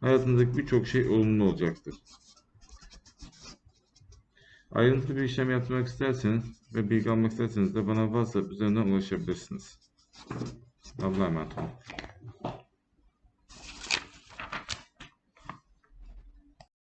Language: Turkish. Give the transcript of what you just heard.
hayatınızdaki birçok şey olumlu olacaktır. Ayrıntılı bir işlem yapmak isterseniz ve bilgi almak isterseniz de bana WhatsApp üzerinden ulaşabilirsiniz. Allah'a emanet olun.